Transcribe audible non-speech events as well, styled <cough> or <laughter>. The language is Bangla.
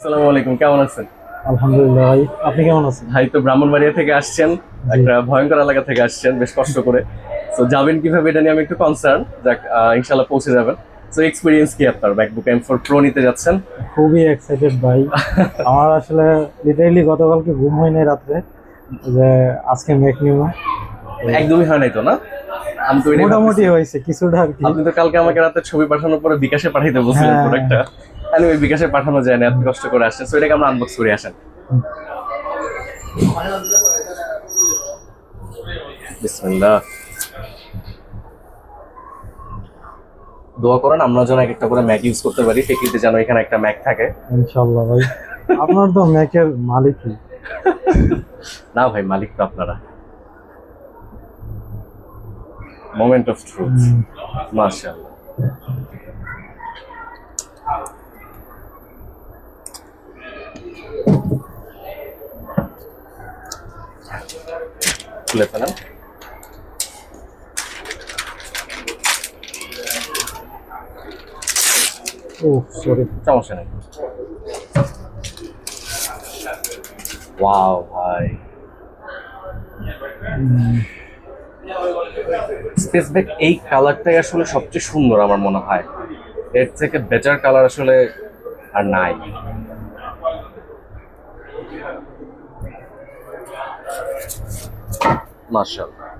আসসালামু আলাইকুম কেমন আছেন? আলহামদুলিল্লাহ ভাই আপনি কেমন আছেন? ভাই তো ব্রাহ্মণবাড়িয়া থেকে আসছেন একটা ভয়ঙ্কর এলাকা থেকে আসছেন বেশ কষ্ট করে। তো যাবেন কীভাবে এটা নিয়ে আমি একটু কনসার্ন যাক আহ, ইনশাল্লাহ পৌঁছে যাবেন। তো এক্সপিরিয়েন্স কি আপনার? ম্যাকবুক এম ফোর প্রো নিতে যাচ্ছেন? খুবই এক্সাইটেড ভাই। <laughs> আমার আসলে লিটারেলি গতকালকে ঘুম হয়নি রাত্রে যে আজকে মেক নিব। একদমই হয় নাই তো না? আমি তো মোটামুটি হয়েছে কিছুটা আর কি। আপনি তো কালকে আমাকে রাতে ছবি পাঠানোর পরে বিকাশে পাঠাইতে বলছিলেন হ্যাঁ। প্রোডাক্টটা আমি ওই বিকাশে পাঠানো যায় না এত কষ্ট করে আসছেন। সো এটাকে আমরা আনবক্স করে আসেন। বিসমিল্লাহ। দোয়া করেন আমরা যেন এক একটা করে ম্যাক ইউজ করতে পারি। টেকিতে যেন এখানে একটা ম্যাক থাকে। ভাই। আপনার তো ম্যাকের মালিকই। না ভাই মালিক তো আপনারা। মোমেন্ট অফ ট্রুথ মাশাআল্লাহ। খুলে ফেলেন ও সরি সমস্যা নেই। ওয়াও ভাই। স্পেসিফিক এই কালারটাই আসলে সবচেয়ে সুন্দর আমার মনে হয়। এর থেকে বেটার কালার আসলে আর নাই। মার্শাল্লাহ